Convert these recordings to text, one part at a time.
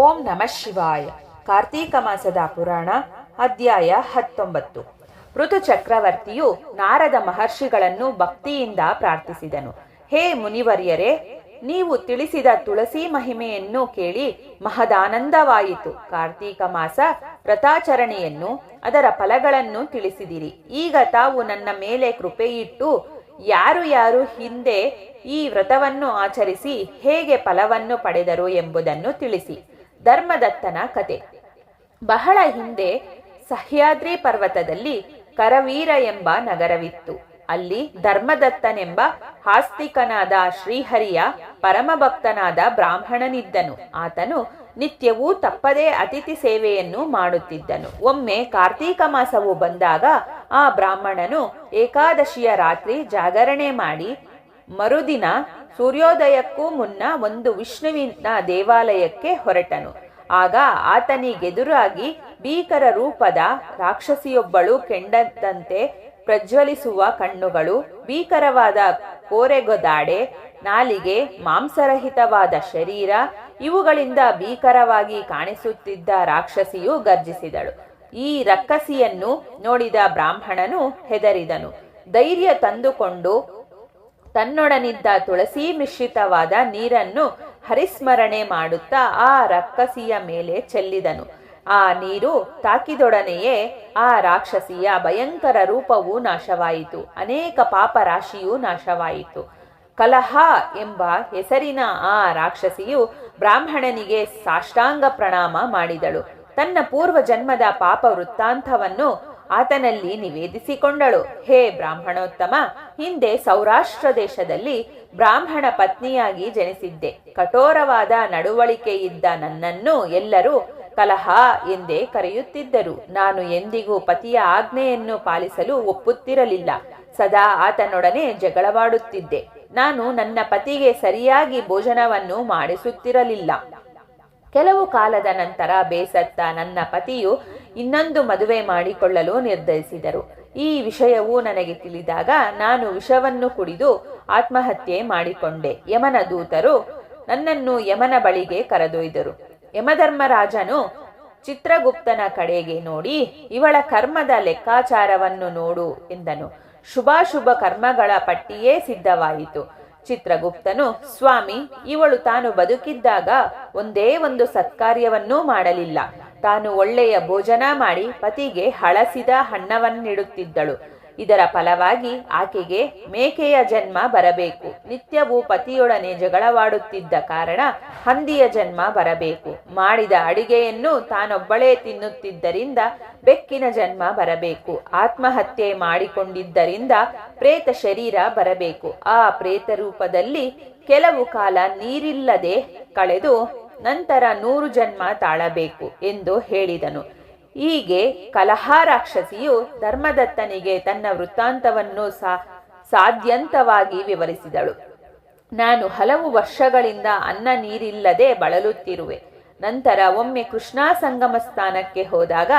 ಓಂ ನಮಃ ಶಿವಾಯ. ಕಾರ್ತೀಕ ಮಾಸದ ಪುರಾಣ, ಅಧ್ಯಾಯ ಹತ್ತೊಂಬತ್ತು. ಋತು ಚಕ್ರವರ್ತಿಯು ನಾರದ ಮಹರ್ಷಿಗಳನ್ನು ಭಕ್ತಿಯಿಂದ ಪ್ರಾರ್ಥಿಸಿದನು. ಹೇ ಮುನಿವರ್ಯರೇ, ನೀವು ತಿಳಿಸಿದ ತುಳಸಿ ಮಹಿಮೆಯನ್ನು ಕೇಳಿ ಮಹದಾನಂದವಾಯಿತು. ಕಾರ್ತೀಕ ಮಾಸ ವ್ರತಾಚರಣೆಯನ್ನು ಅದರ ಫಲಗಳನ್ನು ತಿಳಿಸಿದಿರಿ. ಈಗ ತಾವು ನನ್ನ ಮೇಲೆ ಕೃಪೆಯಿಟ್ಟು ಯಾರು ಯಾರು ಹಿಂದೆ ಈ ವ್ರತವನ್ನು ಆಚರಿಸಿ ಹೇಗೆ ಫಲವನ್ನು ಪಡೆದರು ಎಂಬುದನ್ನು ತಿಳಿಸಿ. ಧರ್ಮದತ್ತನ ಕತೆ. ಬಹಳ ಹಿಂದೆ ಸಹ್ಯಾದ್ರಿ ಪರ್ವತದಲ್ಲಿ ಕರವೀರ ಎಂಬ ನಗರವಿತ್ತು. ಅಲ್ಲಿ ಧರ್ಮದತ್ತನೆಂಬ ಆಸ್ತಿಕನಾದ ಶ್ರೀಹರಿಯ ಪರಮಭಕ್ತನಾದ ಬ್ರಾಹ್ಮಣನಿದ್ದನು. ಆತನು ನಿತ್ಯವೂ ತಪ್ಪದೇ ಅತಿಥಿ ಸೇವೆಯನ್ನು ಮಾಡುತ್ತಿದ್ದನು. ಒಮ್ಮೆ ಕಾರ್ತೀಕ ಮಾಸವು ಬಂದಾಗ ಆ ಬ್ರಾಹ್ಮಣನು ಏಕಾದಶಿಯ ರಾತ್ರಿ ಜಾಗರಣೆ ಮಾಡಿ ಮರುದಿನ ಸೂರ್ಯೋದಯಕ್ಕೂ ಮುನ್ನ ಒಂದು ವಿಷ್ಣುವಿನ ದೇವಾಲಯಕ್ಕೆ ಹೊರಟನು. ಆಗ ಆತನಿಗೆದುರಾಗಿ ಭೀಕರ ರೂಪದ ರಾಕ್ಷಸಿಯೊಬ್ಬಳು ಕೆಂಡದಂತೆ ಪ್ರಜ್ವಲಿಸುವ ಕಣ್ಣುಗಳು, ಭೀಕರವಾದ ಕೋರೆಗೊದಾಡೆ, ನಾಲಿಗೆ, ಮಾಂಸರಹಿತವಾದ ಶರೀರ, ಇವುಗಳಿಂದ ಭೀಕರವಾಗಿ ಕಾಣಿಸುತ್ತಿದ್ದ ರಾಕ್ಷಸಿಯು ಗರ್ಜಿಸಿದಳು. ಈ ರಕ್ಕಸಿಯನ್ನು ನೋಡಿದ ಬ್ರಾಹ್ಮಣನು ಹೆದರಿದನು. ಧೈರ್ಯ ತಂದುಕೊಂಡು ತನ್ನೊಡನಿದ್ದ ತುಳಸಿ ಮಿಶ್ರಿತವಾದ ನೀರನ್ನು ಹರಿಸ್ಮರಣೆ ಮಾಡುತ್ತಾ ಆ ರಕ್ಕಸಿಯ ಮೇಲೆ ಚೆಲ್ಲಿದನು. ಆ ನೀರು ತಾಕಿದೊಡನೆಯೇ ಆ ರಾಕ್ಷಸಿಯ ಭಯಂಕರ ರೂಪವು ನಾಶವಾಯಿತು. ಅನೇಕ ಪಾಪ ರಾಶಿಯೂ ನಾಶವಾಯಿತು. ಕಲಹ ಎಂಬ ಹೆಸರಿನ ಆ ರಾಕ್ಷಸಿಯು ಬ್ರಾಹ್ಮಣನಿಗೆ ಸಾಷ್ಟಾಂಗ ಪ್ರಣಾಮ ಮಾಡಿದಳು. ತನ್ನ ಪೂರ್ವ ಜನ್ಮದ ಪಾಪ ವೃತ್ತಾಂತವನ್ನು ಆತನಲ್ಲಿ ನಿವೇದಿಸಿಕೊಂಡಳು. ಹೇ ಬ್ರಾಹ್ಮಣೋತ್ತಮ, ಹಿಂದೆ ಸೌರಾಷ್ಟ್ರ ದೇಶದಲ್ಲಿ ಬ್ರಾಹ್ಮಣ ಪತ್ನಿಯಾಗಿ ಜನಿಸಿದ್ದೆ. ಕಠೋರವಾದ ನಡವಳಿಕೆ ಇದ್ದ ನನ್ನನ್ನು ಎಲ್ಲರೂ ಕಲಹ ಎಂದೇ ಕರೆಯುತ್ತಿದ್ದರು. ನಾನು ಎಂದಿಗೂ ಪತಿಯ ಆಜ್ಞೆಯನ್ನು ಪಾಲಿಸಲು ಒಪ್ಪುತ್ತಿರಲಿಲ್ಲ. ಸದಾ ಆತನೊಡನೆ ಜಗಳವಾಡುತ್ತಿದ್ದೆ. ನಾನು ನನ್ನ ಪತಿಗೆ ಸರಿಯಾಗಿ ಭೋಜನವನ್ನು ಮಾಡಿಸುತ್ತಿರಲಿಲ್ಲ. ಕೆಲವು ಕಾಲದ ನಂತರ ಬೇಸತ್ತ ನನ್ನ ಪತಿಯು ಇನ್ನೊಂದು ಮದುವೆ ಮಾಡಿಕೊಳ್ಳಲು ನಿರ್ಧರಿಸಿದರು. ಈ ವಿಷಯವು ನನಗೆ ತಿಳಿದಾಗ ನಾನು ವಿಷವನ್ನು ಕುಡಿದು ಆತ್ಮಹತ್ಯೆ ಮಾಡಿಕೊಂಡೆ. ಯಮನ ದೂತರು ನನ್ನನ್ನು ಯಮನ ಬಳಿಗೆ ಕರೆದೊಯ್ದರು. ಯಮಧರ್ಮರಾಜನು ಚಿತ್ರಗುಪ್ತನ ಕಡೆಗೆ ನೋಡಿ, ಇವಳ ಕರ್ಮದ ಲೆಕ್ಕಾಚಾರವನ್ನು ನೋಡು ಎಂದನು. ಶುಭಾಶುಭ ಕರ್ಮಗಳ ಪಟ್ಟಿಯೇ ಸಿದ್ಧವಾಯಿತು. ಚಿತ್ರಗುಪ್ತನು, ಸ್ವಾಮಿ, ಇವಳು ತಾನು ಬದುಕಿದ್ದಾಗ ಒಂದೇ ಒಂದು ಸತ್ಕಾರ್ಯವನ್ನೂ ಮಾಡಲಿಲ್ಲ. ತಾನು ಒಳ್ಳೆಯ ಭೋಜನ ಮಾಡಿ ಪತಿಗೆ ಹಳಸಿದ ಹಣ್ಣವನ್ನಿಡುತ್ತಿದ್ದಳು. ಇದರ ಫಲವಾಗಿ ಆಕೆಗೆ ಮೇಕೆಯ ಜನ್ಮ ಬರಬೇಕು. ನಿತ್ಯವೂ ಪತಿಯೊಡನೆ ಜಗಳವಾಡುತ್ತಿದ್ದ ಕಾರಣ ಹಂದಿಯ ಜನ್ಮ ಬರಬೇಕು. ಮಾಡಿದ ಅಡಿಗೆಯನ್ನು ತಾನೊಬ್ಬಳೇ ತಿನ್ನುತ್ತಿದ್ದರಿಂದ ಬೆಕ್ಕಿನ ಜನ್ಮ ಬರಬೇಕು. ಆತ್ಮಹತ್ಯೆ ಮಾಡಿಕೊಂಡಿದ್ದರಿಂದ ಪ್ರೇತ ಶರೀರ ಬರಬೇಕು. ಆ ಪ್ರೇತ ರೂಪದಲ್ಲಿ ಕೆಲವು ಕಾಲ ನೀರಿಲ್ಲದೆ ಕಳೆದು ನಂತರ ನೂರು ಜನ್ಮ ತಾಳಬೇಕು ಎಂದು ಹೇಳಿದನು. ಹೀಗೆ ಕಲಹ ರಾಕ್ಷಸಿಯು ಧರ್ಮದತ್ತನಿಗೆ ತನ್ನ ವೃತ್ತಾಂತವನ್ನು ಸಾ, ಸಾಧ್ಯಂತವಾಗಿ ವಿವರಿಸಿದಳು. ನಾನು ಹಲವು ವರ್ಷಗಳಿಂದ ಅನ್ನ ನೀರಿಲ್ಲದೆ ಬಳಲುತ್ತಿರುವೆ. ನಂತರ ಒಮ್ಮೆ ಕೃಷ್ಣಾ ಸಂಗಮ ಸ್ಥಾನಕ್ಕೆ ಹೋದಾಗ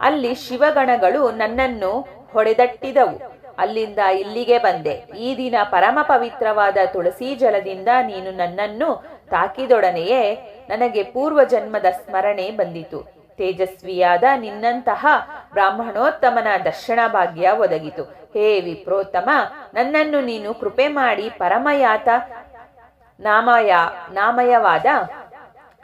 ಅಲ್ಲಿ ಶಿವಗಣಗಳು ನನ್ನನ್ನು ಹೊಡೆದಟ್ಟಿದವು. ಅಲ್ಲಿಂದ ಇಲ್ಲಿಗೆ ಬಂದೆ. ಈ ದಿನ ಪರಮ ಪವಿತ್ರವಾದ ತುಳಸಿ ಜಲದಿಂದ ನೀನು ನನ್ನನ್ನು ತಾಕಿದೊಡನೆಯೇ ನನಗೆ ಪೂರ್ವ ಜನ್ಮದ ಸ್ಮರಣೆ ಬಂದಿತು. ತೇಜಸ್ವಿಯಾದ ನಿನ್ನಂತಹ ಬ್ರಾಹ್ಮಣೋತ್ತಮನ ದರ್ಶನ ಭಾಗ್ಯ ಒದಗಿತು. ಹೇ ವಿಪ್ರೋತ್ತಮ, ನನ್ನನ್ನು ನೀನು ಕೃಪೆ ಮಾಡಿ ಪರಮಯಾತ ನಾಮಯ, ನಾಮಯವಾದ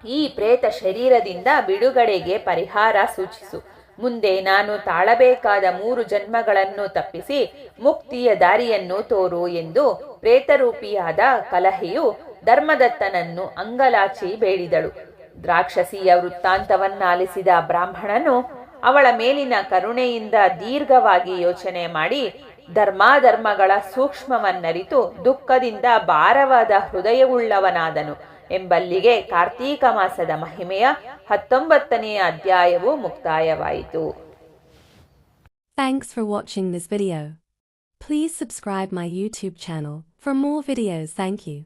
ಈ ಪ್ರೇತ ಶರೀರದಿಂದ ಬಿಡುಗಡೆಗೆ ಪರಿಹಾರ ಸೂಚಿಸು. ಮುಂದೆ ನಾನು ತಾಳಬೇಕಾದ ಮೂರು ಜನ್ಮಗಳನ್ನು ತಪ್ಪಿಸಿ ಮುಕ್ತಿಯ ದಾರಿಯನ್ನು ತೋರು ಎಂದು ಪ್ರೇತರೂಪಿಯಾದ ಕಲಹೆಯು ಧರ್ಮದತ್ತನನ್ನು ಅಂಗಲಾಚಿ ಬೇಡಿದಳು. ದ್ರಾಕ್ಷಸಿಯ ವೃತ್ತಾಂತವನ್ನಾಲಿಸಿದ ಬ್ರಾಹ್ಮಣನು ಅವಳ ಮೇಲಿನ ಕರುಣೆಯಿಂದ ದೀರ್ಘವಾಗಿ ಯೋಚನೆ ಮಾಡಿ ಧರ್ಮಾಧರ್ಮಗಳ ಸೂಕ್ಷ್ಮವನ್ನರಿತು ದುಃಖದಿಂದ ಭಾರವಾದ ಹೃದಯವುಳ್ಳವನಾದನು ಎಂಬಲ್ಲಿಗೆ ಕಾರ್ತೀಕ ಮಾಸದ ಮಹಿಮೆಯ ಹತ್ತೊಂಬತ್ತನೆಯ ಅಧ್ಯಾಯವು ಮುಕ್ತಾಯವಾಯಿತು. Thanks for watching this video please subscribe my YouTube channel for more videos thank you.